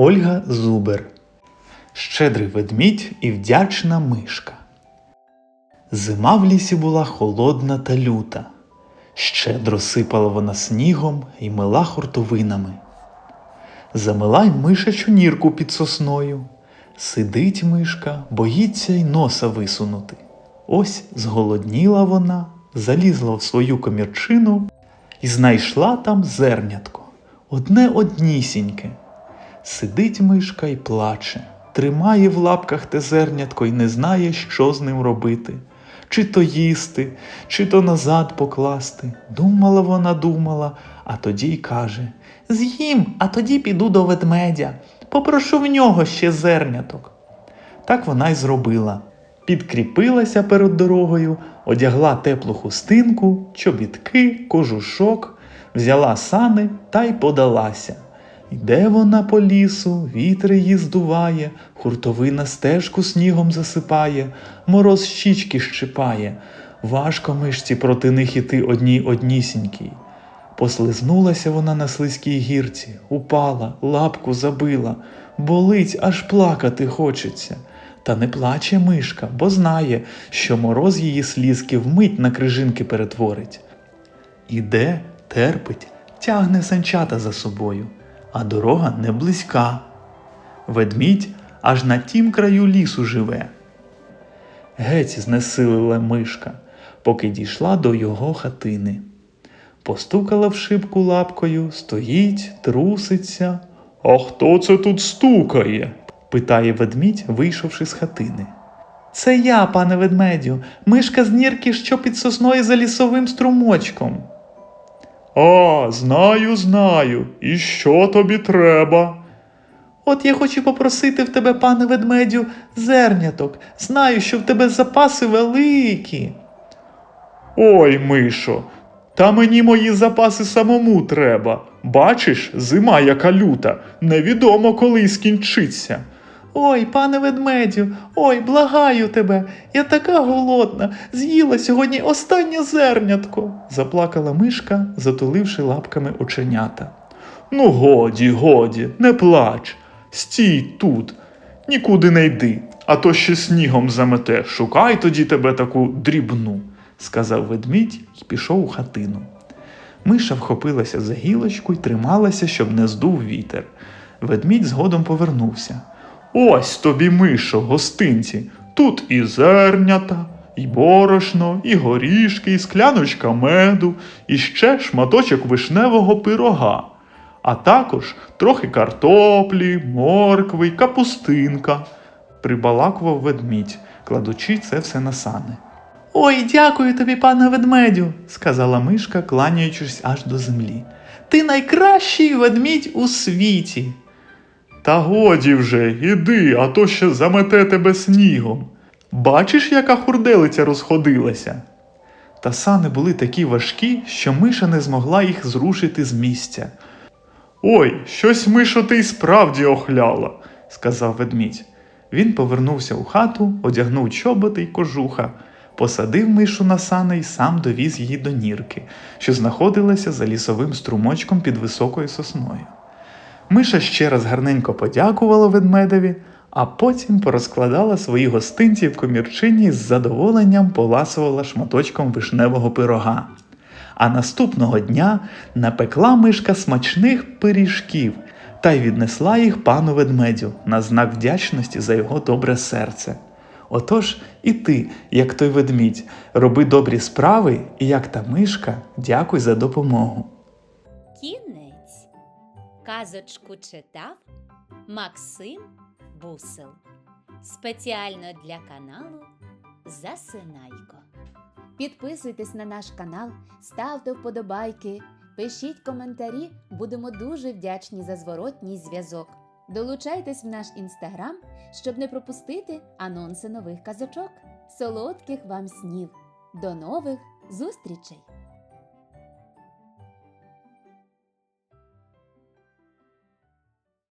Ольга Зубер. Щедрий ведмідь і вдячна мишка. Зима в лісі була холодна та люта. Щедро сипала вона снігом і мила хуртовинами. Замила й мишачу нірку під сосною. Сидить мишка, боїться й носа висунути. Ось зголодніла вона, залізла в свою комірчину і знайшла там зернятко, одне однісіньке. Сидить мишка і плаче, тримає в лапках те зернятко і не знає, що з ним робити. Чи то їсти, чи то назад покласти. Думала вона, думала, а тоді й каже З'їм, а тоді піду до ведмедя. Попрошу в нього ще зерняток. Так вона й зробила. Підкріпилася перед дорогою, одягла теплу хустинку, чобітки, кожушок, взяла сани та й подалася. Йде вона по лісу, вітер її здуває, хуртовина стежку снігом засипає, мороз щічки щипає. Важко мишці проти них іти одній однісінькій. Послизнулася вона на слизькій гірці, упала, лапку забила, болить, аж плакати хочеться. Та не плаче мишка, бо знає, що мороз її слізки вмить на крижинки перетворить. Іде, терпить, тягне санчата за собою, а дорога не близька. Ведмідь аж на тім краю лісу живе. Геть знесилила мишка, поки дійшла до його хатини. Постукала в шибку лапкою, стоїть, труситься. А хто це тут стукає? питає ведмідь, вийшовши з хатини. Це я, пане ведмедю, мишка з нірки, що під сосною за лісовим струмочком. А, знаю, знаю. І що тобі треба? От я хочу попросити в тебе, пане ведмедю, зерняток. Знаю, що в тебе запаси великі. Ой, Мишо, та мені мої запаси самому треба. Бачиш, зима яка люта, невідомо коли скінчиться. Ой, пане ведмедю, ой, благаю тебе, я така голодна, з'їла сьогодні останнє зернятко, заплакала мишка, затуливши лапками оченята. Ну, годі, годі, не плач, стій тут, нікуди не йди, а то ще снігом замете. Шукай тоді тебе таку дрібну, сказав ведмідь і пішов у хатину. Миша вхопилася за гілочку й трималася, щоб не здув вітер. Ведмідь згодом повернувся. Ось тобі, Мишо, гостинці. Тут і зернята, і борошно, і горішки, і скляночка меду, і ще шматочок вишневого пирога, а також трохи картоплі, моркви й капустинка, прибалакував ведмідь, кладучи це все на сани. Ой, дякую тобі, пане ведмедю, сказала мишка, кланяючись аж до землі. Ти найкращий ведмідь у світі. Та годі вже, іди, а то ще замете тебе снігом. Бачиш, яка хурделиця розходилася? Та сани були такі важкі, що миша не змогла їх зрушити з місця. Ой, щось мишо ти й справді охляла, сказав ведмідь. Він повернувся у хату, одягнув чоботи й кожуха, посадив мишу на сани й сам довіз її до нірки, що знаходилася за лісовим струмочком під високою сосною. Миша ще раз гарненько подякувала ведмедеві, а потім порозкладала свої гостинці в комірчині з задоволенням поласувала шматочком вишневого пирога. А наступного дня напекла мишка смачних пиріжків та й віднесла їх пану ведмедю на знак вдячності за його добре серце. Отож і ти, як той ведмідь, роби добрі справи, і як та мишка, дякуй за допомогу. Казочку читав Максим Бусел. Спеціально для каналу Засинайко. Підписуйтесь на наш канал, ставте вподобайки, пишіть коментарі, будемо дуже вдячні за зворотній зв'язок. Долучайтесь в наш інстаграм, щоб не пропустити анонси нових казочок. Солодких вам снів! До нових зустрічей!